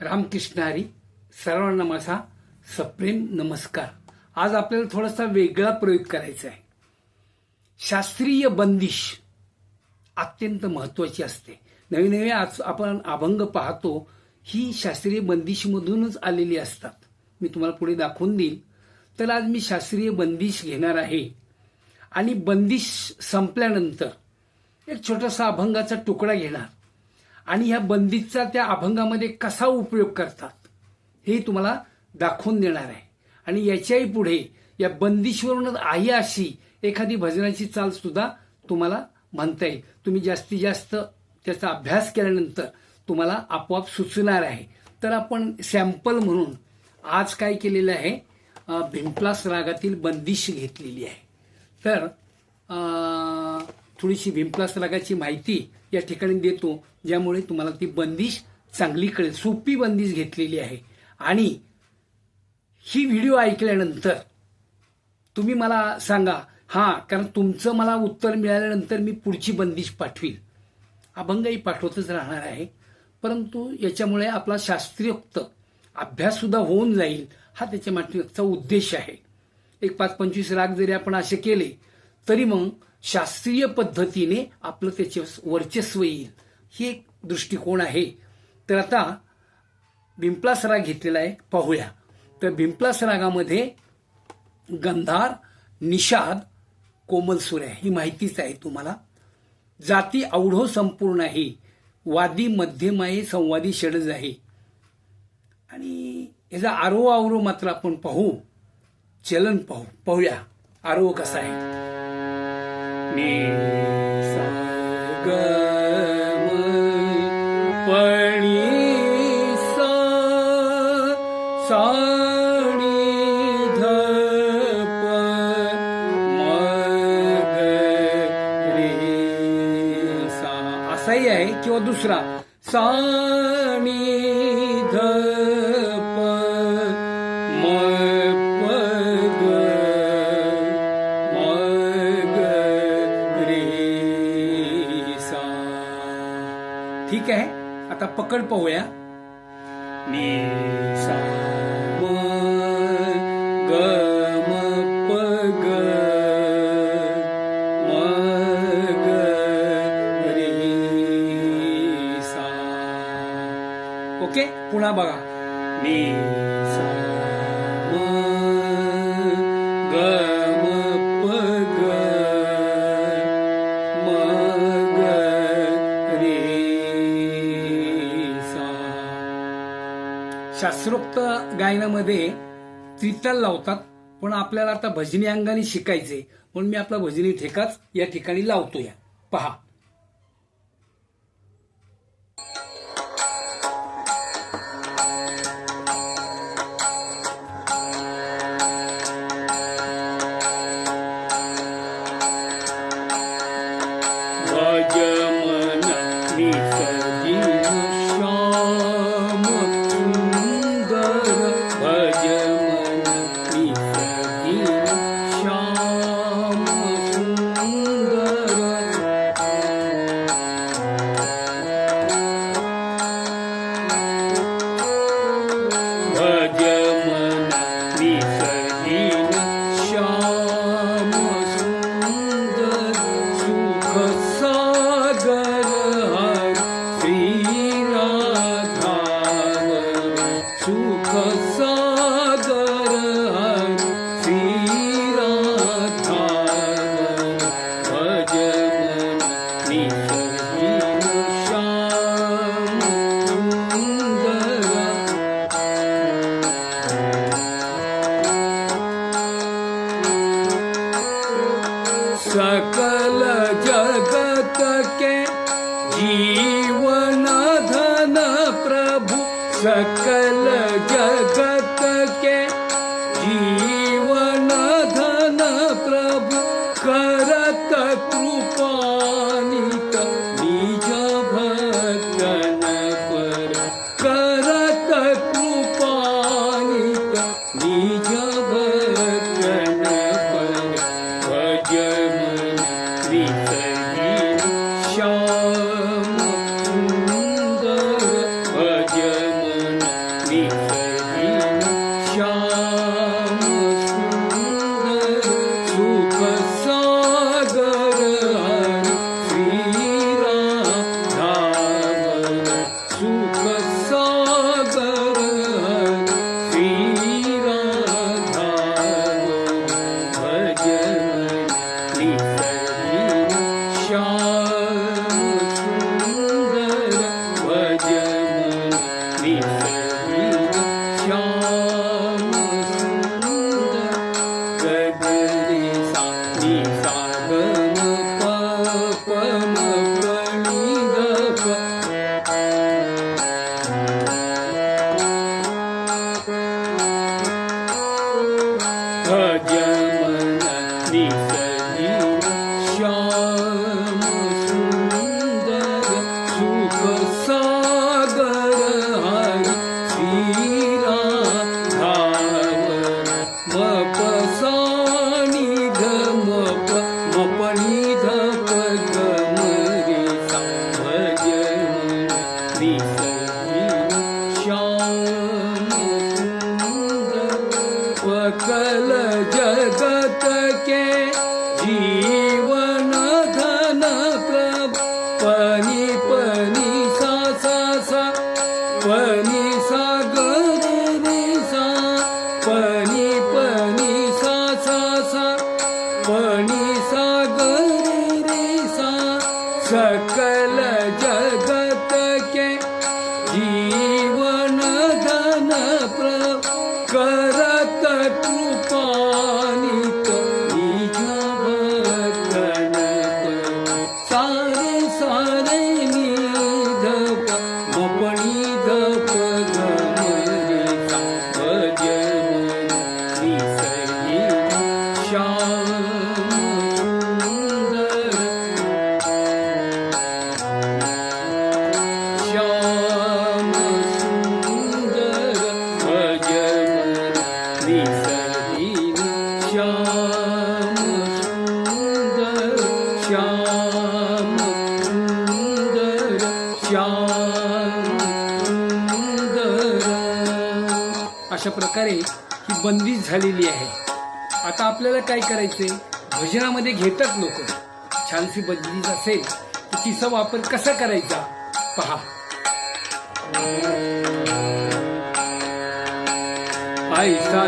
रामकृष्ण हरी सर्वांना माझा सप्रेम नमस्कार. आज आपल्याला थोडासा वेगळा प्रयोग करायचा आहे. शास्त्रीय बंदिश अत्यंत महत्वाची असते. नवीन नवीन आज आपण अभंग पाहतो ही शास्त्रीय बंदिशमधूनच आलेली असतात. मी तुम्हाला पुढे दाखवून देईल. तर आज मी शास्त्रीय बंदिश घेणार आहे. आणि बंदिश संपल्यानंतर एक छोटासा अभंगाचा तुकडा घेणार. आणि ह्या बंदीचा त्या अभंगामध्ये कसा उपयोग करतात हे तुम्हाला दाखवून देणार आहे. आणि याच्याही पुढे या बंदिशीवरूनच आई अशी एखादी भजनाची चाल सुद्धा तुम्हाला म्हणता येईल. तुम्ही जास्तीत जास्त त्याचा अभ्यास केल्यानंतर तुम्हाला आपोआप सुचणार आहे. तर आपण सॅम्पल म्हणून आज काय केलेलं आहे भिंपलास रागातील बंदिश घेतलेली आहे. तर आ... थोडीशी विमप्लास रागाची माहिती या ठिकाणी देतो ज्यामुळे तुम्हाला ती बंदिश चांगली कळेल सोपी बंदिश घेतलेली आहे. आणि ही व्हिडिओ ऐकल्यानंतर तुम्ही मला सांगा हा कारण तुमचं मला उत्तर मिळाल्यानंतर मी पुढची बंदिश पाठवीन. अभंगही पाठवतच राहणार आहे. परंतु याच्यामुळे आपला शास्त्रीयोक्त अभ्याससुद्धा होऊन जाईल हा त्याच्या मागचा उद्देश आहे. एक पाच पंचवीस राग जरी आपण असे केले तरी मग शास्त्रीय पद्धतीने आपलं त्याचे वर्चस्व येईल. ही एक दृष्टिकोन आहे. तर आता भिंपलास राग घेतलेला आहे. पाहूया. तर भिंपलास रागामध्ये गंधार निषाद कोमल सूर्य ही माहितीच आहे तुम्हाला. जाती आवढो संपूर्ण आहे. वादी मध्यम आहे संवादी षडज आहे. आणि याचा आरोह आवरो मात्र आपण पाहू. चलन पाहू. पाहूया. आरोह कसा आहे? नि, सा, ग, म, पणी, सा, साणी धप ध, म, रे, सा. असाही आहे किंवा दुसरा साणी पकड पाहूया. नि सा म ग म प ग म ग रे सा. ओके पुन्हा बघा. नि सा शास्त्रोक्त गायनामध्ये त्रिताल लावतात पण आपल्याला आता भजनी अंगाने शिकायचे म्हणून मी आपला भजनी ठेकाच या ठिकाणी लावतो या पहा. सकल Super Sober. अशा प्रकारे ही बंदी झालेली आहे. आता आपल्याला काय करायचे भजनामध्ये घेतात लोक. छानशी बंदीच असेल तर तिचा वापर कसा करायचा? पहा. ऐसा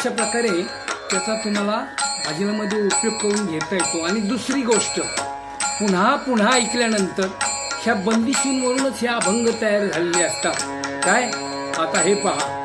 अशा प्रकारे त्याचा तुम्हाला भाजीमध्ये उपयोग करून घेता येतो. आणि दुसरी गोष्ट पुन्हा पुन्हा ऐकल्यानंतर ह्या बंदिशींवरूनच हे अभंग तयार झालेले असतात. काय? आता हे पहा.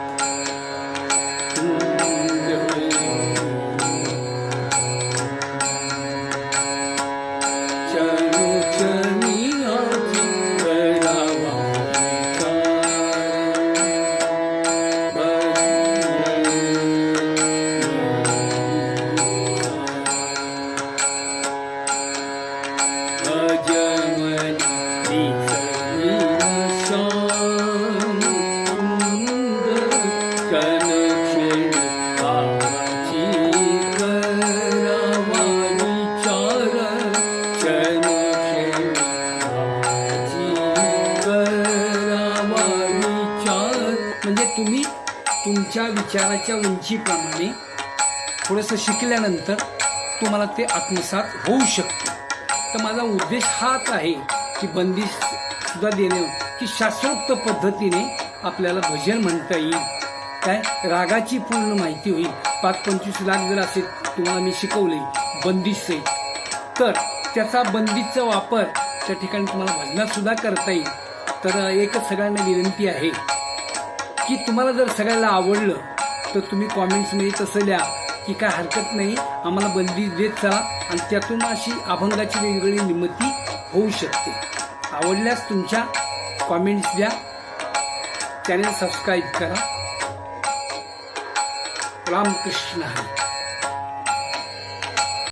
विचाराच्या उंचीप्रमाणे थोडंसं शिकल्यानंतर तुम्हाला ते आत्मसात होऊ शकते. तर माझा उद्देश हाच आहे की बंदिशसुद्धा देणे की शास्त्रोक्त पद्धतीने आपल्याला भजन म्हणता येईल. काय? रागाची पूर्ण माहिती होईल. पाच पंचवीस लाख जर असेल तुम्हाला मी शिकवले बंदिश तर त्याचा बंदीचा वापर त्या ठिकाणी तुम्हाला भजनातसुद्धा करता येईल. तर एकच सगळ्यांना विनंती आहे की तुम्हाला जर सगळ्याला आवडलं तर तुम्ही कॉमेंट्समध्ये तसं लिहा की काय हरकत नाही आम्हाला बंदी देत चला आणि त्यातून अशी अभंगाची वेगवेगळी निर्मिती होऊ शकते. आवडल्यास तुमच्या कॉमेंट्स द्या. चॅनल सबस्क्राईब करा. रामकृष्ण हरी.